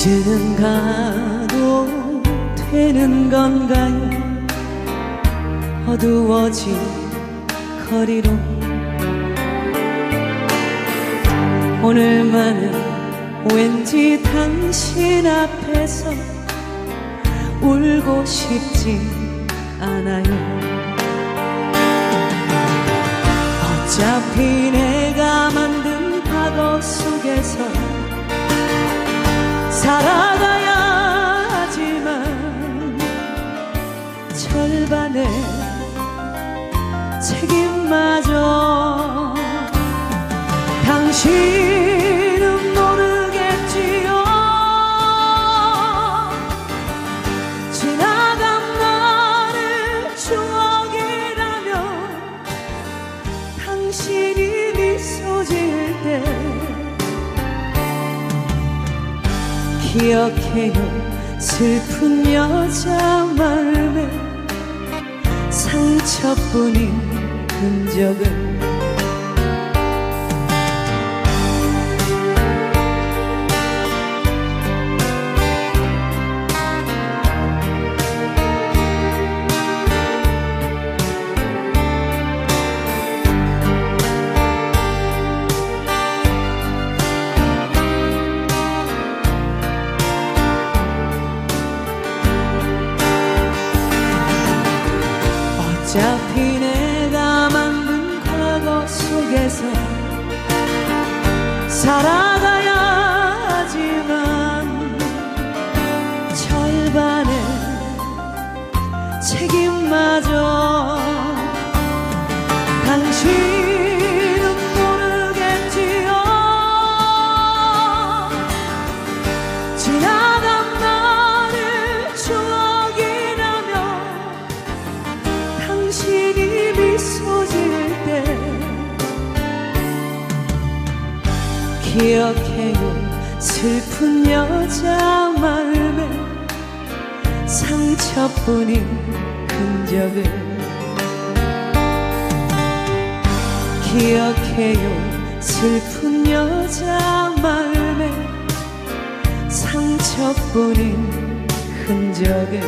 이제는 가도 되는 건가요? 어두워진 거리로. 오늘만은 왠지 당신 앞에서 울고 싶지 않아요. 어차피 내가 만든 과거 속에서 살아가야 하지만 절반의 책임마저 당신은 모르겠지요. 지나간 나를 추억이라면 당신이 미소 지을 때 기억해요. 슬픈 여자 마음에 상처뿐인 흔적을 어차피 내가 만든 과거 속에서. 살아 기억해요. 슬픈 여자 마음에 상처뿐인 흔적을 기억해요. 슬픈 여자 마음에 상처뿐인 흔적을